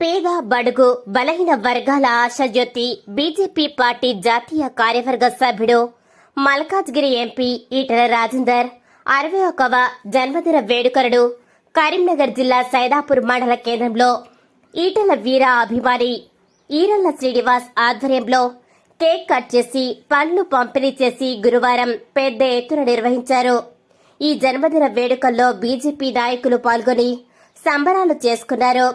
పేద బడుగు బలహీన వర్గాల ఆశాజ్యోతి బీజేపీ పార్టీ జాతీయ కార్యవర్గ సభ్యుడు మల్కాజ్గిరి ఎంపీ ఈటల రాజేందర్ అరవై ఒకవ జన్మదిన వేడుకలను కరీంనగర్ జిల్లా సైదాపూర్ మండల కేంద్రంలో ఈటల వీర అభిమాని ఈరల్ల శ్రీనివాస్ ఆధ్వర్యంలో కేక్ కట్ చేసి పండ్లు పంపిణీ చేసి గురువారం పెద్ద ఎత్తున నిర్వహించారు. ఈ జన్మదిన వేడుకల్లో బీజేపీ నాయకులు పాల్గొని సంబరాలు చేసుకున్నారు.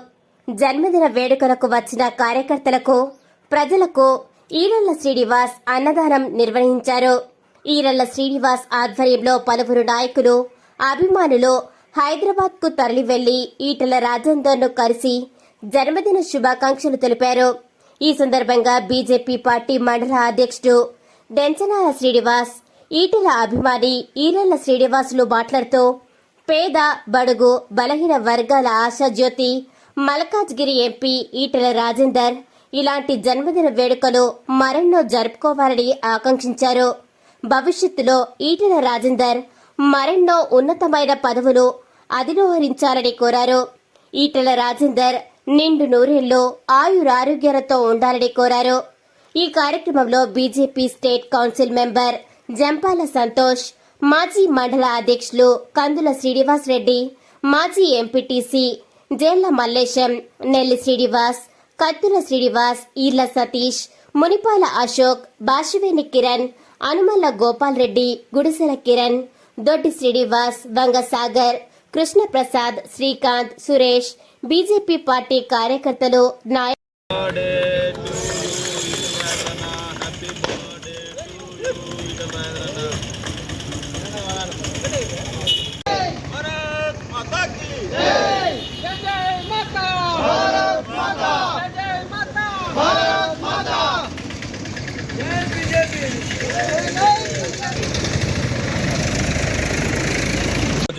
జన్మదిన వేడుకలకు వచ్చిన కార్యకర్తలకు ప్రజలకు ఈరల్ల శ్రీనివాస్ అన్నదానం నిర్వహించారు. ఈరల్ల శ్రీనివాస్ ఆధ్వర్యంలో పలువురు నాయకులు అభిమానులు హైదరాబాద్కు తరలి వెళ్ళి ఈటల రాజేందర్ను కలిసి జన్మదిన శుభాకాంక్షలు తెలిపారు. ఈ సందర్భంగా బీజేపీ పార్టీ మండల అధ్యక్షుడు డెంచనాల శ్రీనివాస్ ఈటల అభిమాని ఈరల్ల శ్రీనివాసులు మాట్లాడుతూ పేద బడుగు బలహీన వర్గాల ఆశాజ్యోతి మల్కాజ్గిరి ఎంపీ ఈటెల రాజేందర్. ఇలాంటి జన్మదిన వేడుకలు మరెన్నో జరుపుకోవాలని ఆకాంక్షించారు. భవిష్యత్తులో ఈటెల రాజేందర్ మరెన్నో ఉన్నతమైన పదవులు అధిరోహరించాలని కోరారు. ఈటెల రాజేందర్ నిండు నూరేళ్ళు ఆయురారోగ్యాలతో ఉండాలని కోరారు. ఈ కార్యక్రమంలో BJP state council member Jampala Santosh మాజీ మండల అధ్యక్షులు కందుల శ్రీనివాస్ రెడ్డి మాజీ MPTC Jella Mallesham Nelli Srinivas Kattula Srinivas Eerla Satish మునిపాల Ashok బాషివేని Kiran Anumalla Gopal Reddy Gudisela Kiran Doddi Srinivas Vangasagar Krishnaprasad Srikanth Suresh BJP party కార్యకర్తలు నాయ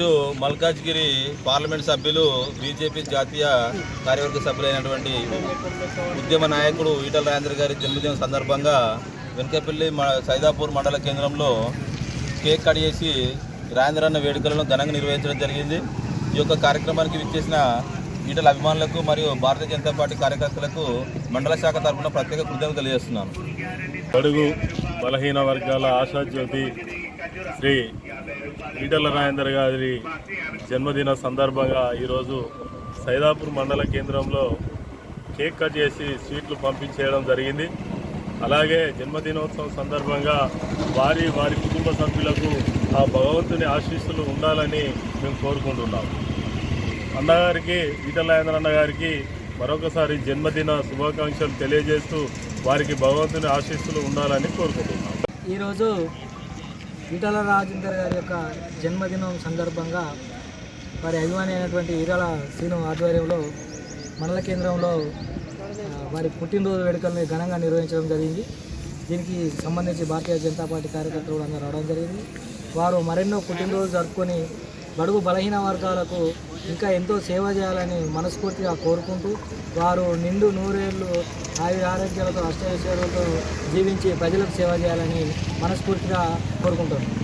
ఈరోజు మల్కాజ్గిరి పార్లమెంట్ సభ్యులు బీజేపీ జాతీయ కార్యవర్గ సభ్యులైనటువంటి ఉద్యమ నాయకుడు ఈటల రాజేంద్ర గారి జన్మదినం సందర్భంగా వెనకపల్లి మ సైదాపూర్ మండల కేంద్రంలో కేక్ కట్ చేసి రాజేంద్ర అన్న వేడుకలను ఘనంగా నిర్వహించడం జరిగింది. ఈ యొక్క కార్యక్రమానికి విచ్చేసిన ఈటల అభిమానులకు మరియు భారతీయ జనతా పార్టీ కార్యకర్తలకు మండల శాఖ తరఫున ప్రత్యేక కృతజ్ఞతలు తెలియజేస్తున్నాను. బడుగు బలహీన వర్గాల ఆశాజ్యోతి శ్రీ ఈటల రాజేందర్ గారి జన్మదిన సందర్భంగా ఈరోజు సైదాపూర్ మండల కేంద్రంలో కేక్ కట్ చేసి స్వీట్లు పంపించేయడం జరిగింది. అలాగే జన్మదినోత్సవం సందర్భంగా వారి వారి కుటుంబ సభ్యులకు ఆ భగవంతుని ఆశీస్సులు ఉండాలని మేము కోరుకుంటున్నాం. అన్నగారికి ఈటల రాజేంద్ర అన్నగారికి మరొకసారి జన్మదిన శుభాకాంక్షలు తెలియజేస్తూ వారికి భగవంతుని ఆశీస్సులు ఉండాలని కోరుకుంటున్నాం. ఈరోజు ఈటల రాజేందర్ గారి యొక్క జన్మదినం సందర్భంగా వారి అభిమాని అయినటువంటి ఈటల శ్రీను ఆధ్వర్యంలో మండల కేంద్రంలో వారి పుట్టినరోజు వేడుకల్ని ఘనంగా నిర్వహించడం జరిగింది. దీనికి సంబంధించి భారతీయ జనతా పార్టీ కార్యకర్తలు కూడా అందరూ రావడం జరిగింది. వారు మరెన్నో పుట్టినరోజు జరుపుకొని బడుగు బలహీన వర్గాలకు ఇంకా ఎంతో సేవ చేయాలని మనస్ఫూర్తిగా కోరుకుంటూ వారు నిండు నూరేళ్ళు ఆయుర ఆరోగ్యాలతో అష్టైశ్వర్యాలతో జీవించి ప్రజలకు సేవ చేయాలని మనస్ఫూర్తిగా కోరుకుంటున్నాను